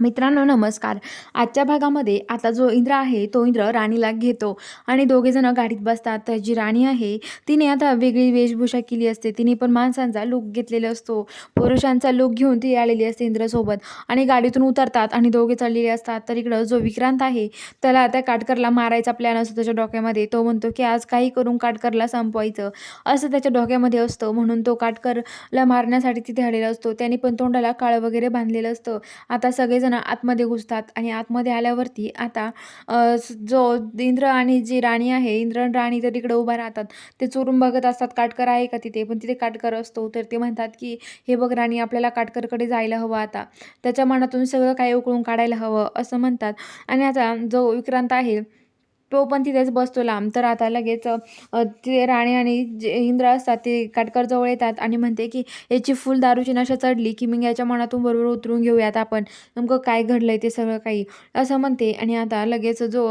मित्रांनो नमस्कार. आजच्या भागामध्ये आता जो इंद्र आहे तो इंद्र राणीला घेतो आणि दोघेजण गाडीत बसतात. तर जी राणी आहे तिने आता वेगळी वेशभूषा केली असते. तिने पण माणसांचा लुक घेतलेला असतो. पुरुषांचा लुक घेऊन ती आलेली असते इंद्रसोबत आणि गाडीतून उतरतात आणि दोघे चाललेले असतात. तर इकडं जो विक्रांत आहे त्याला त्या काटकरला मारायचा प्लॅन असतो त्याच्या डोक्यामध्ये. तो म्हणतो की आज काही करून काटकरला संपवायचं. असं त्याच्या डोक्यामध्ये असतं. म्हणून तो काटकरला मारण्यासाठी तिथे आलेला असतो. त्याने पण तोंडाला काळं वगैरे बांधलेलं असतं. आता सगळेजण आतमध्ये घुसतात आणि आतमध्ये आल्यावरती आता जो इंद्र आणि जी राणी आहे इंद्र आणि राणी तर तिकडे उभा राहतात. ते चोरून बघत असतात काटकर आहे का तिथे? पण तिथे काटकर असतो. तर ते म्हणतात की हे बघ राणी आपल्याला काटकरकडे जायला हवं आता. त्याच्या मनातून सगळं काही उकळून काढायला हवं असं म्हणतात. आणि आता जो विक्रांत आहे तो पण तिथेच बसतो लांब. तर आता लगेच ते राणी आणि जे इंद्र असतात ते काटकरजवळ येतात आणि म्हणते की याची फुल दारूची नशा चढली की मग याच्या मनातून बरोबर उतरून घेऊयात आपण. नेमकं काय घडलं आहे ते सगळं काही. असं म्हणते आणि आता लगेच जो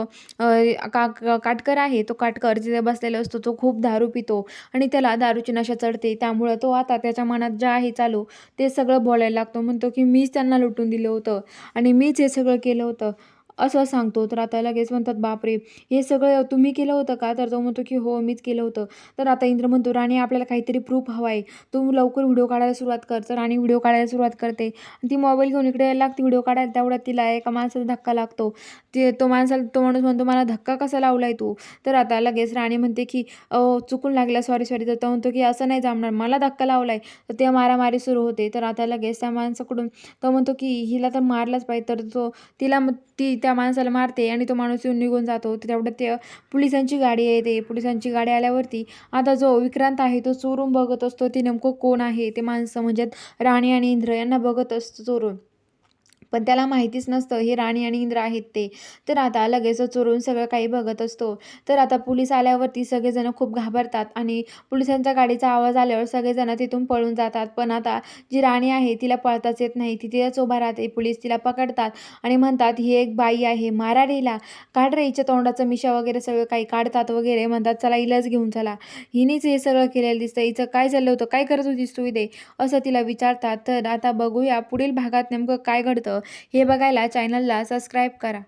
का का- काटकर आहे तो काटकर तिथे बसलेला असतो तो खूप दारू पितो आणि त्याला दारूची नशा चढते. त्यामुळं तो आता त्याच्या मनात जे आहे चालू ते सगळं बोलायला लागतो. म्हणतो की मीच त्यांना लुटून दिलं होतं आणि मीच हे सगळं केलं होतं. असं सांगतो. तर आता लगेच म्हणतात बापरे हे सगळं तुम्ही केलं होतं का? तर तो म्हणतो की हो मीच केलं होतं. तर आता इंद्र म्हणतो राणी आपल्याला काहीतरी प्रूफ हवा आहे तू लवकर व्हिडिओ काढायला सुरुवात कर. तर राणी व्हिडिओ काढायला सुरुवात करते. आणि ती मोबाईल घेऊन इकडे यायला लागते व्हिडिओ काढायला. तेवढ्यात तिला एका माणसाला धक्का लागतो. ते तो माणसाला तो माणूस म्हणतो मला धक्का कसा लावलाय तू? तर आता लगेच राणी म्हणते की चुकून लागला. सॉरी सॉरी तर तो म्हणतो की असं नाही जमणार. मला धक्का लावलाय. तर ते मारामारी सुरू होते. तर आता लगेच त्या माणसाकडून तो म्हणतो की हिला तर मारलाच पाहिजे. तर तो तिला मग ती त्या माणसाला मारते आणि तो माणूस येऊन निघून जातो. तेवढं ते पोलिसांची गाडी येते पोलिसांची गाडी आल्यावरती आता जो विक्रांत आहे तो चोरून बघत असतो. ते नेमकं कोण आहे? ते माणसं म्हणजे राणी आणि इंद्र यांना बघत असतो चोरून. पण त्याला माहितीच नसतं हे राणी आणि इंद्र आहेत ते. तर आता लगेच चोरून सगळं काही बघत असतो. तर आता पोलीस आल्यावरती सगळेजण खूप घाबरतात आणि पोलिसांच्या गाडीचा आवाज आल्यावर सगळेजण तिथून पळून जातात. पण आता जी राणी आहे तिला पळताच येत नाही. ती तिथेच उभा राहते. पोलीस तिला पकडतात आणि म्हणतात ही एक बाई आहे मारा रेला काढ रे हिच्या तोंडाचं मिशा वगैरे सगळं काही काढतात वगैरे. म्हणतात चला हिलाच घेऊन चला. हिनेच हे सगळं केलेलं दिसतं. हिचं काय चाललं होतं? काय करत होतीस तू इथे? असं तिला विचारतात. तर आता बघूया पुढील भागात नेमकं काय घडतं. हे बघायला चॅनलला सबस्क्राईब करा.